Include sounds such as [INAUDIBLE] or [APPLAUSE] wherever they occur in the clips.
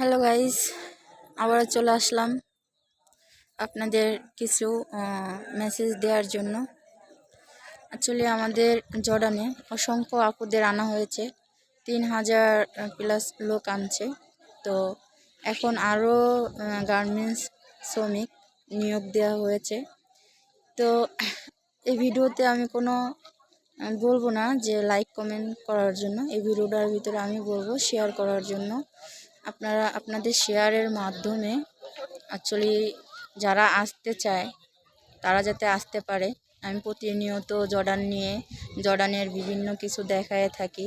Hello guys আবার চলে আসলাম আপনাদের কিছু মেসেজ দেওয়ার জন্য। অ্যাকচুয়ালি আমাদের জর্ডানে অসংখ্য আপুদের আনা হয়েছে। তিন হাজার প্লাস লোক আনছে। তো এখন আরও গার্মেন্টস শ্রমিক নিয়োগ দেওয়া হয়েছে। তো এই ভিডিওতে আমি কোনো বলব না যে লাইক কমেন্ট করার জন্য। এই ভিডিওটার ভিতরে আমি বলব শেয়ার করার জন্য। আপনারা আপনাদের শেয়ারের মাধ্যমে অ্যাকচুয়ালি যারা আসতে চায়, তারা যাতে আসতে পারে। আমি প্রতিনিয়ত জর্ডান নিয়ে, জর্ডানের বিভিন্ন কিছু দেখায় থাকি,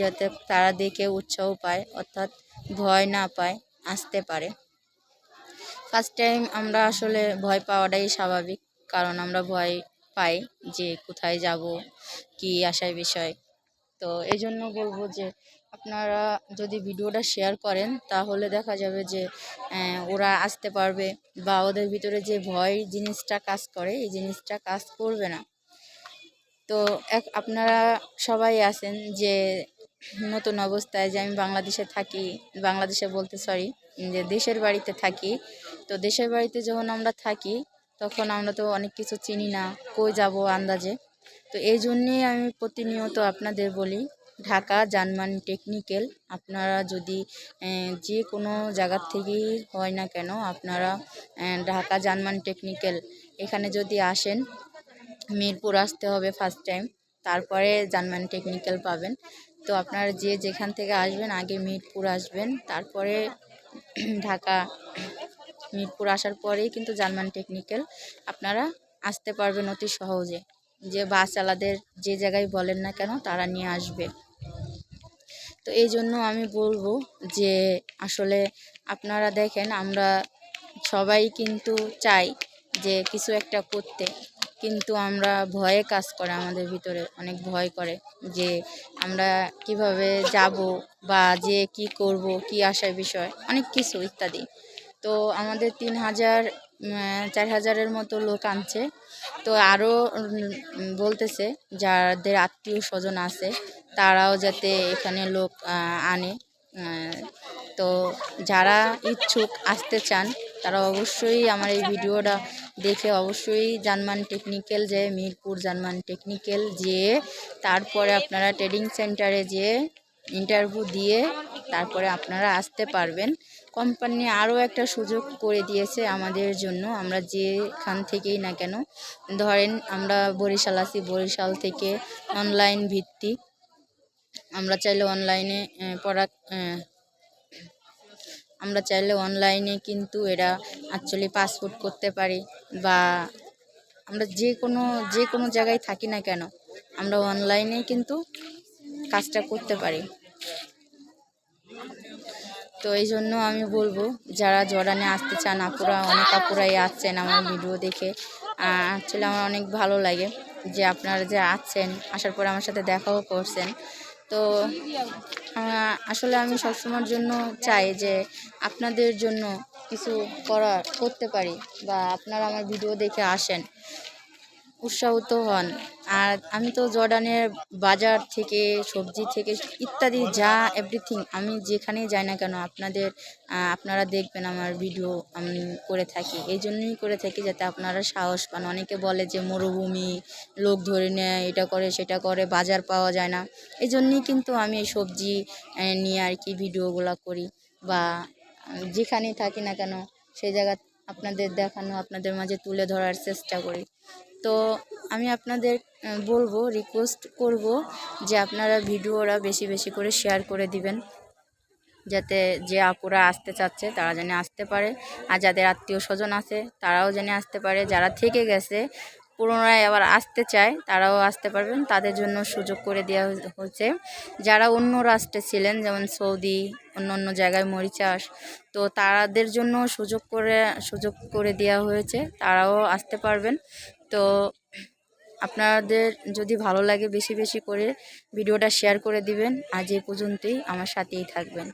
যাতে তারা দেখে উৎসাহ পায়, অর্থাৎ ভয় না পায়, আসতে পারে। ফার্স্ট টাইম আমরা আসলে ভয় পাওয়াটাই স্বাভাবিক, কারণ আমরা ভয় পাই যে কোথায় যাব, কি আসার বিষয় তো এই জন্য বলব যে আপনারা যদি ভিডিওটা শেয়ার করেন, তাহলে দেখা যাবে যে ওরা আসতে পারবে বা ওদের ভিতরে যে ভয় জিনিসটা কাজ করে, এই জিনিসটা কাজ করবে না। তো এক, আপনারা সবাই আছেন যে, নতুন অবস্থায় যে আমি বাংলাদেশে থাকি, বাংলাদেশে বলতে সরি যে দেশের বাড়িতে থাকি। তো দেশের বাড়িতে যখন আমরা থাকি, তখন আমরা তো অনেক কিছু চিনি না, কই যাব আন্দাজে। তো এই জন্যেই আমি প্রতিনিয়ত আপনাদের বলি ঢাকা জার্মান টেকনিক্যাল, আপনারা যদি যে কোনো জায়গার থেকেই হয় না কেন, আপনারা ঢাকা জার্মান টেকনিক্যাল, এখানে যদি আসেন, মিরপুর আসতে হবে ফার্স্ট টাইম তারপরে জার্মান টেকনিক্যাল পাবেন। তো আপনারা যে যেখান থেকে আসবেন, আগে মিরপুর আসবেন, তারপরে [CLEARS THROAT] ঢাকা, মিরপুর আসার পরেই কিন্তু জার্মান টেকনিক্যাল, আপনারা আসতে পারবেন অতি সহজে। যে বাসওয়ালাদের যে জায়গায় বলেন না কেন, তারা নিয়ে আসবে। তো এই জন্য আমি বলব যে আসলে আপনারা দেখেন, আমরা সবাই কিন্তু চাই যে কিছু একটা করতে। কিন্তু আমরা ভয়ে কাজ করে আমাদের ভিতরে, অনেক ভয় করে যে আমরা কীভাবে যাব বা যে কি করব, কি আসার বিষয়, অনেক কিছু ইত্যাদি। তো আমাদের তিন হাজার চার হাজারের মতো লোক আনছে। তো আরও বলতেছে যাদের আত্মীয় স্বজন আছে তারাও যাতে এখানে লোক আনে। তো যারা ইচ্ছুক আসতে চান, তারা অবশ্যই আমার এই ভিডিওটা দেখে অবশ্যই জার্মান টেকনিক্যাল যে মিরপুর জার্মান টেকনিক্যাল যেয়ে তারপরে আপনারা ট্রেডিং সেন্টারে যেয়ে ইন্টারভিউ দিয়ে তারপরে আপনারা আসতে পারবেন। কোম্পানি আরও একটা সুযোগ করে দিয়েছে আমাদের জন্য, আমরা যেখান থেকেই না কেন। ধরেন আমরা বরিশাল আছি, বরিশাল থেকে অনলাইন ভিত্তিক। আমরা চাইলে অনলাইনে পড়া আমরা চাইলে অনলাইনে কিন্তু এরা অ্যাকচুয়ালি পাসপোর্ট করতে পারি বা আমরা যে কোনো যে কোনো জায়গায় থাকি না কেন, আমরা অনলাইনে কিন্তু কাজটা করতে পারি। তো এই জন্য আমি বলব, যারা জর্ডানে আসতে চান, আপুরা, অনেক আপুরাই আসছেন আমার ভিডিও দেখে। অ্যাকচুয়ালি আমার অনেক ভালো লাগে যে আপনারা যে আসছেন আসার পরে আমার সাথে দেখাও করছেন। তো আসলে আমি সবসময়ের জন্য চাই যে আপনাদের জন্য কিছু করার, করতে পারি বা আপনারা আমার ভিডিও দেখে আসেন। উৎসাহিত হন। আর আমি তো জর্ডানের বাজার থেকে, সবজি থেকে ইত্যাদি যা এভরিথিং আমি যেখানেই যাই না কেন আপনাদের আপনারা দেখবেন আমার ভিডিও আমি করে থাকি। এই জন্যই করে থাকি যাতে আপনারা সাহস পান। অনেকে বলে যে মরুভূমি, লোক ধরে নেয়, এটা করে, সেটা করে, বাজার পাওয়া যায় না। এই জন্যই কিন্তু আমি এই সবজি নিয়ে আর কি ভিডিওগুলো করি। বা যেখানেই থাকি না কেন, সেই জায়গা আপনাদের দেখানো, আপনাদের মাঝে তুলে ধরার চেষ্টা করি। তো আমি আপনাদের বলব রিকোয়েস্ট করব যে আপনারা ভিডিওরা বেশি বেশি করে শেয়ার করে দিবেন। যাতে যে আপুরা আসতে চাচ্ছে, তারা যেন আসতে পারে। আর যাদের আত্মীয় স্বজন আছে, তারাও যেন আসতে পারে। যারা থেকে গেছে পুনরায় আবার আসতে চায়, তারাও আসতে পারবেন। তাদের জন্য সুযোগ করে দেওয়া হয়েছে যারা অন্য রাষ্ট্রে ছিলেন, যেমন সৌদি, অন্য অন্য জায়গায় মরিচাষ তো তাদের জন্য সুযোগ করে সুযোগ করে দেওয়া হয়েছে, তারাও আসতে পারবেন। তো আপনাদের যদি ভালো লাগে বেশি বেশি করে ভিডিওটা শেয়ার করে দিবেন। আজ এই পর্যন্তই, আমার সাথেই থাকবেন।